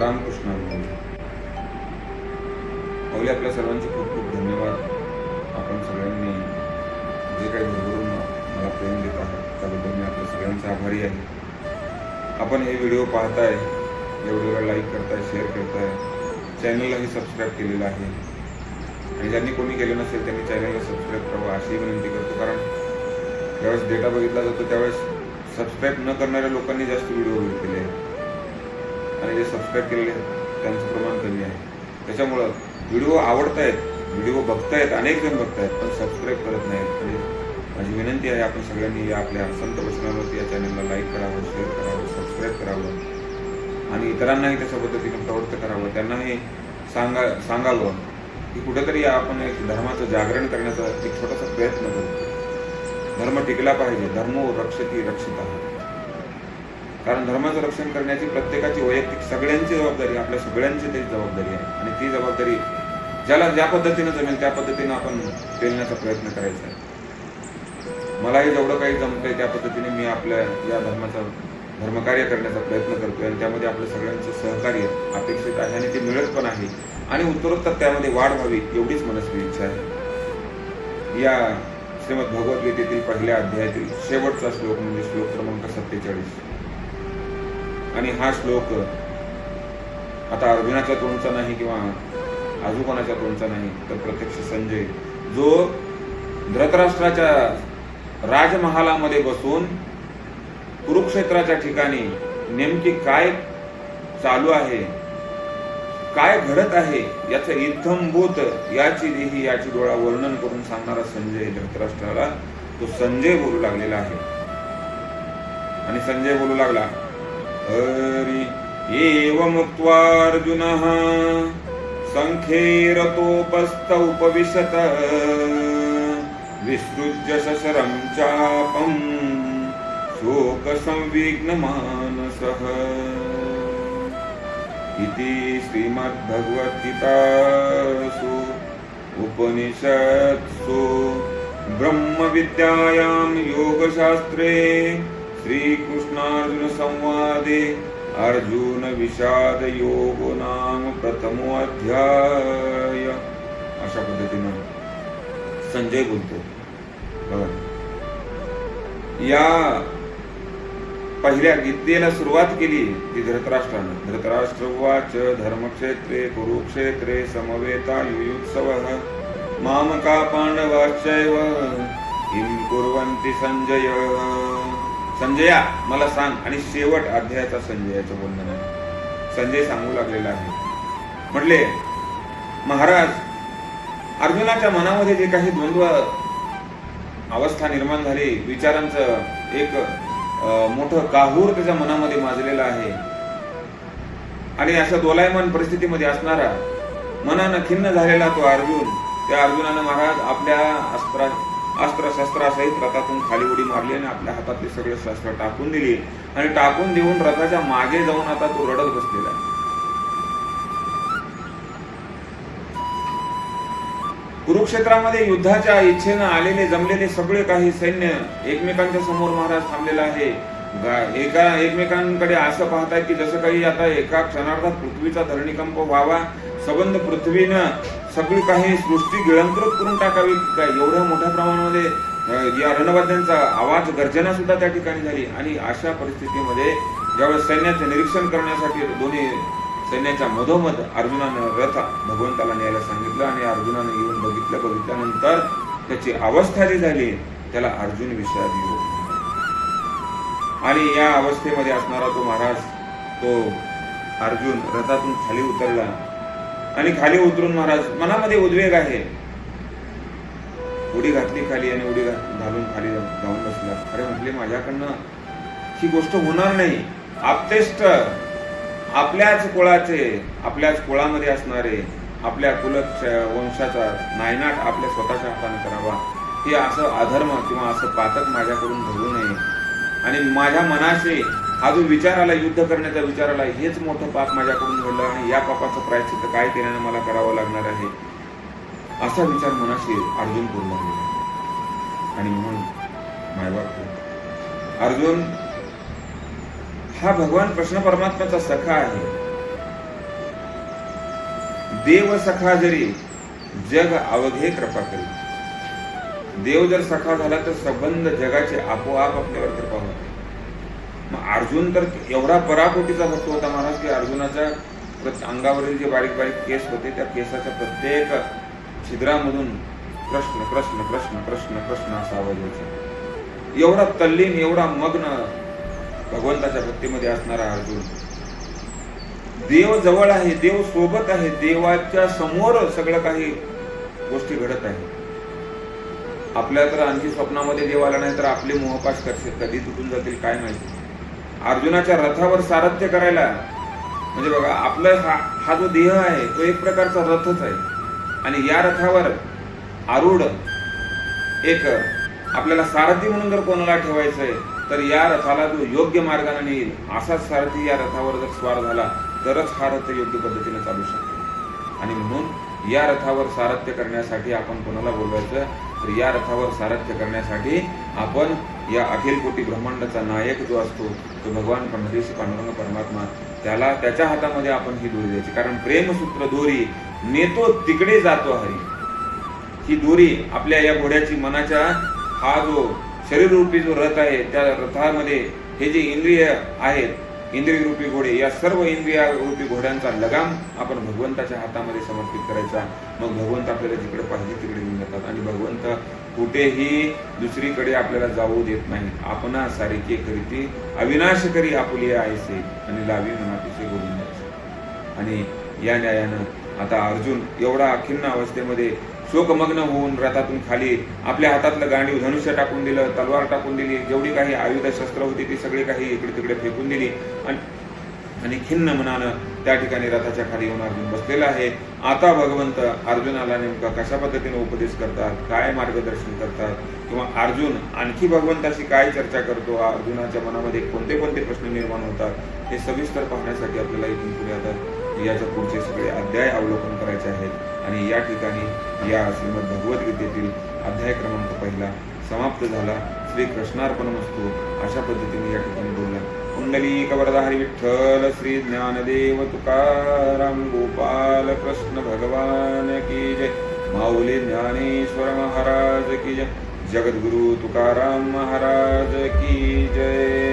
रामकृष्ण हरी. माऊली आपल्या सर्वांचे खूप खूप धन्यवाद. आपण सगळ्यांनी जे काही भरभरून मला प्रेम देत आहात त्याबद्दल मी आपल्या सगळ्यांचा आभारी आहे. आपण हे व्हिडिओ पाहताय एवढे वेळा लाईक करताय शेअर करताय चॅनललाही सबस्क्राईब केलेलं आहे. आणि ज्यांनी कोणी केलं नसेल त्यांनी चॅनलला सबस्क्राईब करावं अशी विनंती करतो. कारण ज्यावेळेस डेटा बघितला जातो त्यावेळेस सबस्क्राईब न करणाऱ्या लोकांनी जास्त व्हिडिओ बघितलेले आहेत. सबस्क्राईब केलेले आहेत त्यांचं प्रमाण कमी आहे. त्याच्यामुळं व्हिडिओ आवडतायत व्हिडिओ बघतायत अनेक जण बघतायत पण सबस्क्राईब करत नाहीत. म्हणजे माझी विनंती आहे आपण सगळ्यांनी या आपल्या संत वचनावरती या चॅनलला लाईक करावं शेअर करावं सबस्क्राईब करावं. आणि इतरांनाही त्याच्या पद्धतीने प्रवृत्त करावं. त्यांनाही सांगा सांगावं की कुठेतरी आपण एक धर्माचं जागरण करण्याचा एक छोटासा प्रयत्न करू. धर्म टिकला पाहिजे. धर्मो रक्षती रक्षित. कारण धर्माचं रक्षण करण्याची प्रत्येकाची वैयक्तिक सगळ्यांची जबाबदारी आपल्या सगळ्यांची त्याची जबाबदारी आहे. आणि ती जबाबदारी ज्याला ज्या पद्धतीनं जमेल त्या पद्धतीनं आपण पेलण्याचा प्रयत्न करायचा आहे. मलाही जेवढं काही जमतंय त्या पद्धतीने मी आपल्या या धर्माचा धर्मकार्य करण्याचा प्रयत्न करतोय आणि त्यामध्ये आपल्या सगळ्यांचं सहकार्य अपेक्षित आहे आणि ते मिळत पण आहे. आणि उत्तरोत्तर त्यामध्ये वाढ व्हावी एवढीच मनस्वी इच्छा आहे. या श्रीमद भगवद्गीतेतील पहिल्या अध्यायातील शेवटचा श्लोक म्हणजे श्लोक क्रमांक सत्तेचाळीस. आणि हा श्लोक आता अर्जुनाच्या तोंडचा नाही किंवा आजोबानाच्या तोंडचा नाही तर प्रत्यक्ष संजय जो धृतराष्ट्राच्या राजमहालामध्ये बसून कुरुक्षेत्राच्या ठिकाणी नेमकी काय चालू आहे काय घडत आहे याचं इत्थंभूत याची देही याची डोळा वर्णन करून सांगणारा संजय धृतराष्ट्राला तो संजय बोलू लागलेला आहे. आणि संजय बोलू लागला हरी एवमुक्त्वार्जुनः। सङ्ख्येरतोपस्थ उपविशत। विसृज्य सशरं चापम् शोकसंविघ्नमानसः। इति श्रीमद्भगवद्गीतासु उपनिषत्सु ब्रह्मविद्यायां योगशास्त्रे श्रीकृष्णार्जुनसंवादे अर्जुन विषाद योग नाम प्रथमो अध्याय. अशा पद्धतीनं संजय बोलतो बघा. या पहिल्या गीतेला सुरुवात केली ती धृतराष्ट्रानं. धृतराष्ट्रवाच धर्मक्षेत्रे कुरुक्षेत्रे समवेता युयुत्सव. मामका पाण्डवाश्चैव किं कुर्वन्ति संजय? संजया मला सांग आणि शेवट अध्यायाचा संजयाचं बोलणं आहे. संजय सांगू लागलेला आहे. म्हटले महाराज अर्जुनाच्या मनामध्ये जे काही द्वंद्व अवस्था निर्माण झाली विचारांचं एक मोठं काहूर त्याच्या मनामध्ये माजलेलं आहे. आणि अशा दोलायमान परिस्थितीमध्ये असणारा मनानं खिन्न झालेला तो अर्जुन त्या अर्जुनानं महाराज आपल्या अस्त्रा अस्त्रशस्त्रासहित रथातून खाली उडी मारली आणि आपल्या हातातले सगळे शस्त्र टाकून दिली. आणि टाकून देऊन रथाच्या मागे जाऊन आता तो रडत बसलेला आहे. कुरुक्षेत्रामध्ये युद्धाच्या इच्छेनं आलेले जमलेले सगळे काही सैन्य एकमेकांच्या समोर महाराज थांबलेला आहे. एका एकमेकांकडे असं पाहताय की जसं काही आता एका क्षणार्धात पृथ्वीचा धरणीकंप व्हावा सबंध पृथ्वीनं सगळी काही सृष्टी गिळंकृत करून टाकावी काय एवढ्या मोठ्या प्रमाणात अं, या रणवाद्यांचा आवाज गर्जना सुद्धा त्या ठिकाणी झाली. आणि अशा परिस्थितीमध्ये ज्यावेळेस सैन्याचे निरीक्षण करण्यासाठी दोन्ही सैन्याच्या मधोमध अर्जुनानं रथ भगवंताला न्यायला सांगितलं आणि अर्जुनानं येऊन बघितलं. बघितल्यानंतर त्याची अवस्था जी झाली त्याला अर्जुन विषाद योग आणि या अवस्थेमध्ये असणारा तो महाराज तो अर्जुन रथातून खाली उतरला. आणि खाली उतरून महाराज मनामध्ये उद्वेग आहे. उडी घातली खाली आणि उडी घालून खाली जाऊन बसला. अरे म्हटले माझ्याकडनं ही गोष्ट होणार नाही. आपतेष्ट आपल्याच कुळाचे आपल्याच कुळामध्ये असणारे आपल्या कुल वंशाचा नायनाट आपल्या स्वतःच्या हाताने करावा. हे असं अधर्म किंवा असं पातक माझ्याकडून घडू नये. आणि माझ्या मनाशी हा जो विचार आला युद्ध करण्याचा विचार आला हेच मोठं पाप माझ्याकडून घडलं आणि या पापाचं प्रायश्चित काय केल्याने मला करावं लागणार आहे? असा विचार मनाशी अर्जुन पूर्ण लागला आणि म्हणून मायबाप अर्जुन हा भगवान कृष्ण परमात्म्याचा सखा आहे. देव सखा जरी जग अवघे कृपा करी. देव जर सखा झाला तर संबंध जगाचे आपोआप आपल्यावर कृपा होते. मग अर्जुन तर एवढा पराकोटीचा भक्त होता महाराज की अर्जुनाच्या अंगावरील जे बारीक बारीक केस होते त्या केसाच्या प्रत्येक छिद्रामधून कृष्ण कृष्ण कृष्ण कृष्ण कृष्ण असा आवाज यायचा. एवढा तल्लीन एवढा मग्न भगवंताच्या भक्तीमध्ये असणारा अर्जुन. देव जवळ आहे देव सोबत आहे देवाच्या समोर सगळं काही गोष्टी घडत आहे. आपल्या तर आणखी स्वप्नामध्ये देव आला नाही तर आपले मोहपाश कसे कधी तुटून जातील काय माहिती. अर्जुनाच्या रथावर सारथ्य करायला म्हणजे बघा आपलं हा हा जो देह आहे तो एक प्रकारचा रथच आहे. आणि या रथावर आरूढ एक आपल्याला सारथी म्हणून जर कोणाला ठेवायचं आहे तर या रथाला जो योग्य मार्गाने नेईल. असाच सारथी या रथावर जर स्वार झाला तरच हा रथ योग्य पद्धतीने चालू शकतो. आणि म्हणून या रथावर सारथ्य करण्यासाठी आपण कोणाला बोलवायचं? तर या रथावर सारथ्य करण्यासाठी आपण या अखिल कोटी ब्रह्मांडाचा नायक जो असतो तो भगवान पंढरीश पांडुरंग परमात्मा त्याला त्याच्या हातामध्ये आपण ही दोरी द्यायची. कारण प्रेमसूत्र दोरी नेतो तिकडे जातो हरी. ही दोरी आपल्या या घोड्याची मनाच्या हा जो शरीररूपी जो रथ आहे त्या रथामध्ये हे जे इंद्रिय आहेत इंद्रियरूपी घोडे या सर्व इंद्रियारूपी घोड्यांचा लगाम आपण भगवंताच्या हातामध्ये समर्पित करायचा. मग भगवंत आपल्याला जिकडे पाहिजे तिकडे घेऊन जातात. आणि भगवंत कुठेही दुसरीकडे आपल्याला जाऊ देत नाही. आपणा सारिके करीती अविनाश करी आपुली आयसे. आणि लावी मनातिशय गोविंदाचे आणि या न्यायानं आता अर्जुन एवढा अखिन्न अवस्थेमध्ये शोकमग्न होऊन रथातून खाली आपल्या हातातलं गांडीव धनुष्य टाकून दिलं तलवार टाकून दिली जेवढी काही आयुध शस्त्र होती ती सगळी काही इकडे तिकडे फेकून दिली. आणि आणि खिन्न मनानं त्या ठिकाणी रथाच्या खाली येऊन अर्जुन बसलेला आहे. आता भगवंत अर्जुनाला नेमका कशा पद्धतीने उपदेश करतात काय मार्गदर्शन करतात? किंवा अर्जुन आणखी भगवंताशी काय चर्चा करतो? अर्जुनाच्या मनामध्ये कोणते कोणते प्रश्न निर्माण होतात? हे सविस्तर पाहण्यासाठी आपल्याला इथून पुढे आता याच्या पुढचे सगळे अध्याय अवलोकन करायचे आहेत. आणि या ठिकाणी या श्रीमद भगवद्गीतेतील अध्याय क्रमांक पहिला समाप्त झाला. श्री कृष्णार्पण वस्तू अशा पद्धतीने या ठिकाणी बोलला. कुंडली कवरधारी विठ्ठल श्री ज्ञानदेव तुकाराम गोपाल कृष्ण भगवान की जय. माऊली ज्ञानेश्वर महाराज की जय. जगद्गुरु तुकाराम महाराज की जय.